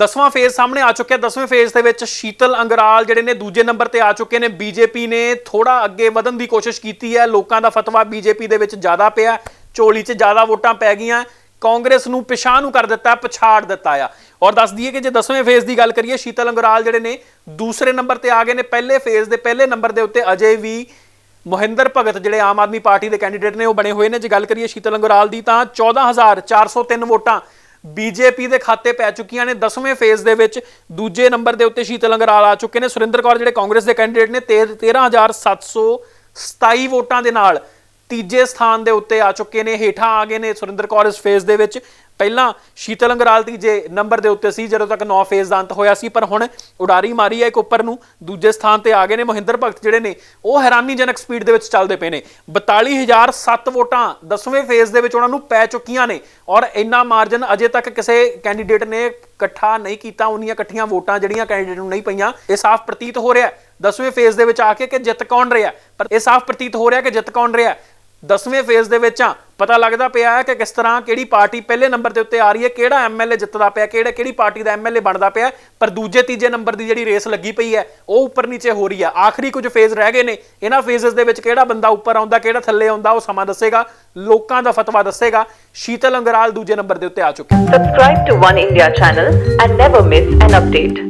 ਦਸਵਾਂ ਫੇਜ਼ ਸਾਹਮਣੇ ਆ ਚੁੱਕਿਆ। ਦਸਵੇਂ ਫੇਜ਼ ਦੇ ਵਿੱਚ ਸ਼ੀਤਲ ਅੰਗਰਾਲ ਜਿਹੜੇ ਨੇ ਦੂਜੇ ਨੰਬਰ ਤੇ ਆ ਚੁੱਕੇ ਨੇ। ਬੀਜੇਪੀ ਨੇ ਥੋੜਾ ਅੱਗੇ ਵਧਣ ਦੀ ਕੋਸ਼ਿਸ਼ ਕੀਤੀ ਹੈ। ਲੋਕਾਂ ਦਾ ਫਤਵਾ ਬੀਜੇਪੀ ਦੇ ਵਿੱਚ ਜ਼ਿਆਦਾ ਪਿਆ। ਝੋਲੀ 'ਚ ਜ਼ਿਆਦਾ ਵੋਟਾਂ ਪੈ ਗਈਆਂ। ਕਾਂਗਰਸ ਨੂੰ ਪਿਛਾਂ ਨੂੰ ਕਰ ਦਿੱਤਾ, ਪਛਾੜ ਦਿੱਤਾ ਆ। ਔਰ ਦੱਸ ਦਈਏ ਕਿ ਜੇ ਦਸਵੇਂ ਫੇਜ਼ ਦੀ ਗੱਲ ਕਰੀਏ, ਸ਼ੀਤਲ ਅੰਗਰਾਲ ਜਿਹੜੇ ਨੇ ਦੂਸਰੇ ਨੰਬਰ ਤੇ ਆ ਗਏ ਨੇ। ਪਹਿਲੇ ਫੇਜ਼ ਦੇ ਪਹਿਲੇ ਨੰਬਰ ਦੇ ਉੱਤੇ ਅਜੇ ਵੀ ਮੋਹਿੰਦਰ ਭਗਤ ਜਿਹੜੇ ਆਮ ਆਦਮੀ ਪਾਰਟੀ ਦੇ ਕੈਂਡੀਡੇਟ ਨੇ, ਉਹ ਬਣੇ ਹੋਏ ਨੇ। ਜੇ ਗੱਲ ਕਰੀਏ ਸ਼ੀਤਲ ਅੰਗਰਾਲ ਦੀ, ਤਾਂ 14403 ਵੋਟਾਂ ਬੀਜੇਪੀ ਦੇ ਖਾਤੇ ਪੈ ਚੁੱਕੀਆਂ ਨੇ। 10ਵੇਂ ਫੇਜ਼ ਦੇ ਵਿੱਚ ਦੂਜੇ ਨੰਬਰ ਦੇ ਉੱਤੇ ਸ਼ੀਤਲ ਅੰਗਰਾਲ ਆ ਚੁੱਕੇ ਨੇ। ਸੁਰਿੰਦਰ ਕੌਰ, ਜਿਹੜੇ ਕਾਂਗਰਸ ਦੇ ਕੈਂਡੀਡੇਟ ਨੇ 13727 ਵੋਟਾਂ ਦੇ ਨਾਲ ਤੀਜੇ ਸਥਾਨ ਦੇ ਉੱਤੇ ਆ ਚੁੱਕੇ ਨੇ, ਹੇਠਾਂ ਆ ਗਏ ਨੇ ਸੁਰਿੰਦਰ ਕੌਰ ਇਸ ਫੇਜ਼ ਦੇ ਵਿੱਚ। ਪਹਿਲਾਂ ਸ਼ੀਤਲ ਅੰਗਰਾਲ ਤੀਜੇ ਨੰਬਰ ਦੇ ਉੱਤੇ ਸੀ, ਜਦੋਂ ਤੱਕ 9 ਫੇਜ਼ ਦਾ ਅੰਤ ਹੋਇਆ ਸੀ, ਪਰ ਹੁਣ ਉਡਾਰੀ ਮਾਰੀ ਹੈ ਇੱਕ ਉੱਪਰ ਨੂੰ, ਦੂਜੇ ਸਥਾਨ ਤੇ ਆ ਗਏ ਨੇ ਮਹਿੰਦਰ ਭਗਤ ਜਿਹੜੇ ਨੇ, ਉਹ ਹੈਰਾਨੀਜਨਕ ਸਪੀਡ ਦੇ ਵਿੱਚ ਚੱਲਦੇ ਪਏ ਨੇ। 42007 ਵੋਟਾਂ 10ਵੇਂ ਫੇਜ਼ ਦੇ ਵਿੱਚ ਉਹਨਾਂ ਨੂੰ ਪੈ ਚੁੱਕੀਆਂ ਨੇ ਔਰ ਇੰਨਾ ਮਾਰਜਨ ਅਜੇ ਤੱਕ ਕਿਸੇ ਕੈਂਡੀਡੇਟ ਨੇ ਇਕੱਠਾ ਨਹੀਂ ਕੀਤਾ, ਉਨੀਆਂ ਇਕੱਠੀਆਂ ਵੋਟਾਂ ਜਿਹੜੀਆਂ ਕੈਂਡੀਡੇਟ ਨੂੰ ਨਹੀਂ ਪਈਆਂ। ਇਹ ਸਾਫ਼ ਪ੍ਰਤੀਤ ਹੋ ਰਿਹਾ 10ਵੇਂ ਫੇਜ਼ ਦੇ ਵਿੱਚ ਆ ਕੇ ਕਿ ਜਿੱਤ ਕੌਣ ਰਿਹਾ ਪਰ ਇਹ ਸਾਫ਼ ਪ੍ਰਤੀਤ ਹੋ ਰਿਹਾ ਕਿ ਜਿੱਤ ਕੌਣ ਰਿਹਾ 10ਵੇਂ ਫੇਜ਼ ਦੇ ਵਿੱਚ ਆ। ਪਤਾ ਲੱਗਦਾ ਪਿਆ ਹੈ ਕਿ ਕਿਸ ਤਰ੍ਹਾਂ ਕਿਹੜੀ ਪਾਰਟੀ ਪਹਿਲੇ ਨੰਬਰ ਦੇ ਉੱਤੇ ਆ ਰਹੀ ਹੈ, ਕਿਹੜਾ ਐਮਐਲਏ ਜਿੱਤਦਾ ਪਿਆ, ਕਿਹੜਾ ਕਿਹੜੀ ਪਾਰਟੀ ਦਾ ਐਮਐਲਏ ਬਣਦਾ ਪਿਆ ਪਰ ਦੂਜੇ, ਤੀਜੇ ਨੰਬਰ ਦੀ ਜਿਹੜੀ ਰੇਸ ਲੱਗੀ ਪਈ ਹੈ, ਉਹ ਉੱਪਰ ਨੀਚੇ ਹੋ ਰਹੀ ਹੈ। ਆਖਰੀ ਕੁਝ ਫੇਜ਼ ਰਹਿ ਗਏ ਨੇ। ਇਹਨਾਂ ਫੇਜ਼ਸ ਦੇ ਵਿੱਚ ਕਿਹੜਾ ਬੰਦਾ ਉੱਪਰ ਆਉਂਦਾ, ਕਿਹੜਾ ਥੱਲੇ ਆਉਂਦਾ, ਉਹ ਸਮਾਂ ਦੱਸੇਗਾ। ਲੋਕਾਂ ਦਾ ਫਤਵਾ ਦੱਸੇਗਾ। ਸ਼ੀਤਲ ਅੰਗਰਾਲ ਦੂਜੇ ਨੰਬਰ ਦੇ ਉੱਤੇ ਆ ਚੁੱਕੇ Subscribe to One India channel and never miss an update.